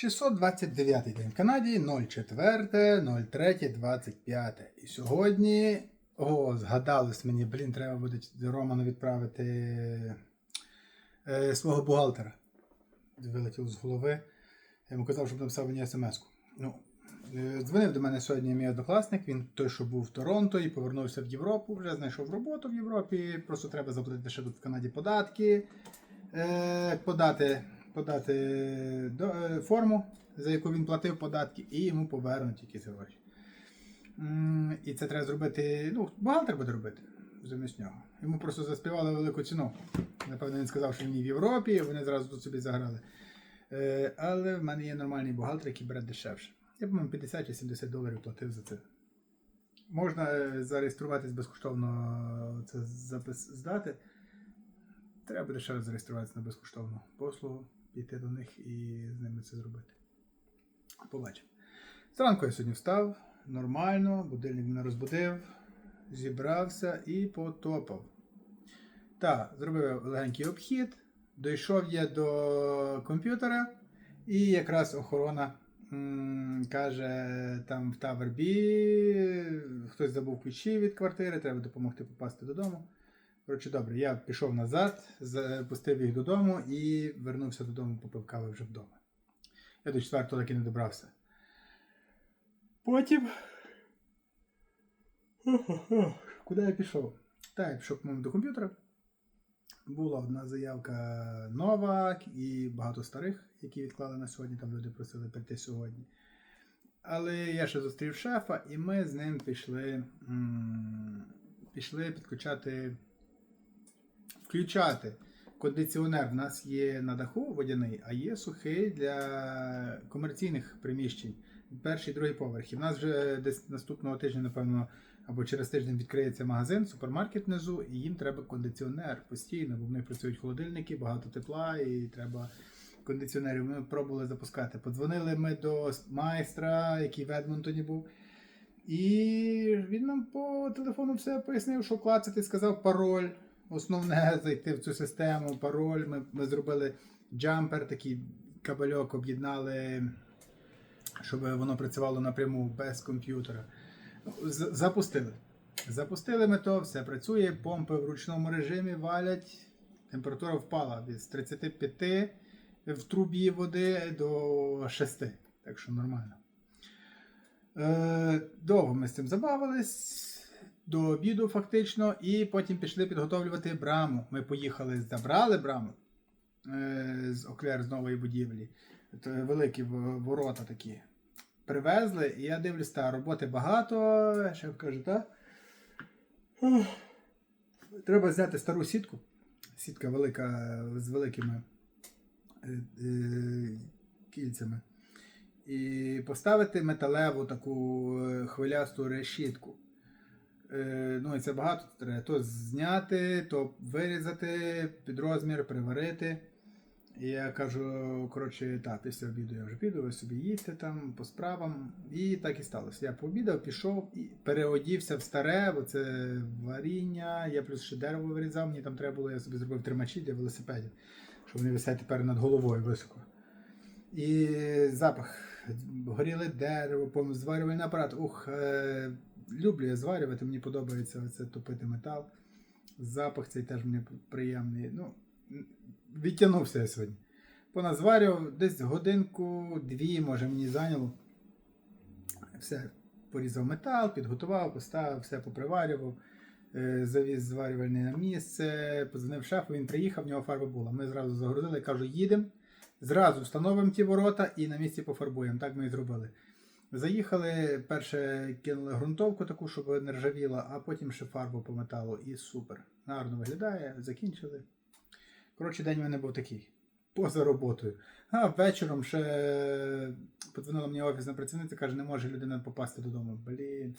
629 день в Канаді, 04.03.25. І сьогодні. О, згадалось мені, блін, треба буде Роману відправити е, свого бухгалтера. Вилетіло з голови. Я йому казав, щоб написав мені смс-ку. Ну, е, дзвонив до мене сьогодні мій однокласник, він той, що був в Торонто і повернувся в Європу, вже знайшов роботу в Європі. Просто треба заплатити ще тут в Канаді податки, е, подати, подати е, форму, за яку він платив податки, і йому повернуть якісь гроші. І це треба зробити. Ну, бухгалтер буде робити замість нього. Йому просто заспівали велику ціну. Напевно, він сказав, що він і в Європі, вони зразу тут собі заграли. Е, але в мене є нормальний бухгалтер, який бере дешевше. Я, по-моєму, 50 чи 70 доларів платив за це. Можна е, зареєструватись безкоштовно це запис здати. Треба буде ще раз зареєструватися на безкоштовну послугу, піти до них і з ними це зробити. Побачимо. Зранку я сьогодні встав, нормально, будильник мене розбудив, зібрався і потопав. Так, зробив легенький обхід, дійшов я до комп'ютера, і якраз охорона каже, там в B хтось забув ключі від квартири, треба допомогти попасти додому. Коротше, добре, я пішов назад, запустив їх додому і вернувся додому, попив кави вже вдома. Я до четвертого так і не добрався. Потім. Куди я пішов? Так, я пішов по-моєму, до комп'ютера. Була одна заявка нова і багато старих, які відклали на сьогодні. Там люди просили прийти сьогодні. Але я ще зустрів шефа, і ми з ним пішли, м, пішли підключати, включати кондиціонер. У нас є на даху водяний, а є сухий для комерційних приміщень. Перший, другий поверх. І в нас вже десь наступного тижня, напевно, або через тиждень відкриється магазин, супермаркет внизу, і їм треба кондиціонер постійно, бо в них працюють холодильники, багато тепла, і треба кондиціонерів. Ми пробували запускати. Подзвонили ми до майстра, який в Едмонтоні був. І він нам по телефону все пояснив, що клацати, сказав пароль. Основне зайти в цю систему, пароль. Ми, ми зробили джампер, такий кабельок об'єднали, щоб воно працювало напряму без комп'ютера. Запустили. Запустили ми то, все працює, помпи в ручному режимі валять. Температура впала від 35 в трубі води до 6. Так що нормально. Е, довго ми з цим забавились. До обіду фактично, і потім пішли підготовлювати браму. Ми поїхали, забрали браму е, з оклер з нової будівлі. Великі ворота такі. Привезли, і я дивлюсь, та роботи багато. Шеф каже, та? Треба зняти стару сітку. Сітка велика з великими е, е, кільцями. І поставити металеву таку хвилясту решітку. Е, Ну і це багато треба. То зняти, то вирізати під розмір, приварити. І я кажу, коротше, так, після обіду я вже піду, ви собі їдьте там по справам. І так і сталося. Я пообідав, пішов і переодівся в старе, бо це варіння. Я плюс ще дерево вирізав, мені там треба було, я собі зробив тримачі для велосипедів, щоб вони висять тепер над головою високо. І запах. Горіле дерево, зварювальний апарат. Ух, е, люблю я зварювати, мені подобається це топити метал. Запах цей теж мені приємний. Ну, відтягнувся я сьогодні. Поназварював десь годинку-дві, може, мені зайняло. Все, порізав метал, підготував, поставив, все поприварював, е, завіз зварювальний на місце, позвонив шефу, він приїхав, в нього фарба була. Ми зразу загрузили, кажу, їдемо. Зразу встановимо ті ворота і на місці пофарбуємо. Так ми і зробили. Заїхали, перше кинули ґрунтовку таку, щоб не ржавіла, а потім ще фарбу по металу. І супер. Гарно виглядає, закінчили. Коротше, день в мене був такий. Поза роботою. А вечором ще подзвонила мені офісна працівниця, каже, не може людина попасти додому. Блін.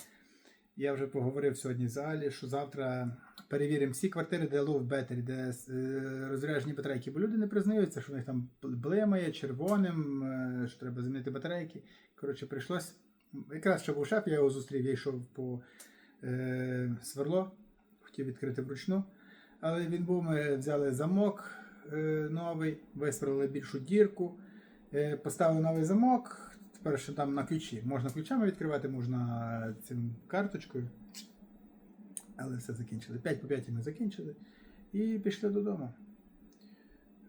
Я вже поговорив сьогодні з Алі, що завтра перевіримо всі квартири, де low battery, де е, розряджені батарейки, бо люди не признаються, що в них там блимає червоним, е, що треба замінити батарейки. Коротше, прийшлось. Якраз ще був шеф, я його зустрів, я йшов по е, сверло, хотів відкрити вручну. Але він був, ми взяли замок е, новий, висверлили більшу дірку. Е, Поставив новий замок. Тепер ще там на ключі. Можна ключами відкривати, можна цим карточкою. Але все закінчили. 5 по 5 ми закінчили. І пішли додому.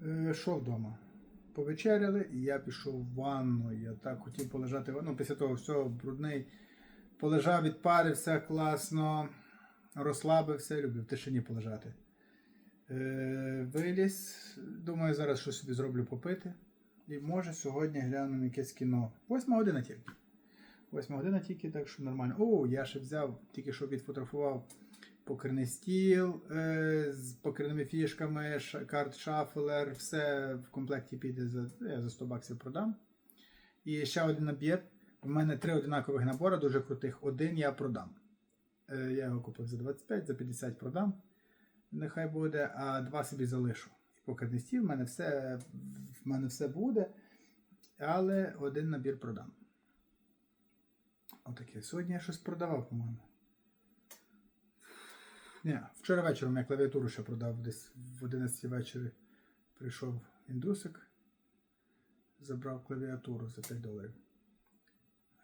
Е, Що вдома? Повечеряли, і я пішов в ванну. Я так хотів полежати. Ну, після того всього брудний. Полежав, відпарився класно, розслабився, любив в тишині полежати. Е, виліз. Думаю, зараз щось собі зроблю попити. І може сьогодні гляну якесь кіно. Восьма година тільки. Восьма година тільки, так що нормально. О, я ще взяв, тільки що відфотографував покерний стіл е, з покерними фішками, ша- карт шафелер, все в комплекті піде за, я за 100 баксів продам. І ще один набір. У мене три одинакових набори, дуже крутих. Один я продам. Е, я його купив за 25, за 50 продам. Нехай буде, а два собі залишу. І покерний стіл, в мене все, в мене все буде, але один набір продам. Отаке. Сьогодні я щось продавав, по-моєму. Ні, вчора вечором я клавіатуру ще продав десь в 11 вечора прийшов індусик, забрав клавіатуру за 5 доларів.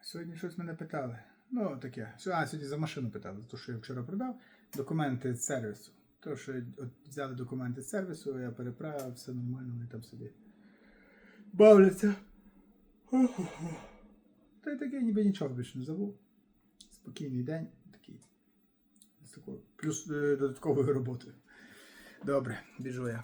Сьогодні щось мене питали. Ну, таке. А, сьогодні за машину питали, то, що я вчора продав. Документи з сервісу. То, що от взяли документи з сервісу, я переправив, все нормально, вони там собі бавляться. Та й такий ніби нічого більше не забув. Спокійний день, такий. З такою плюс е, додатковою роботою. Добре, біжу я.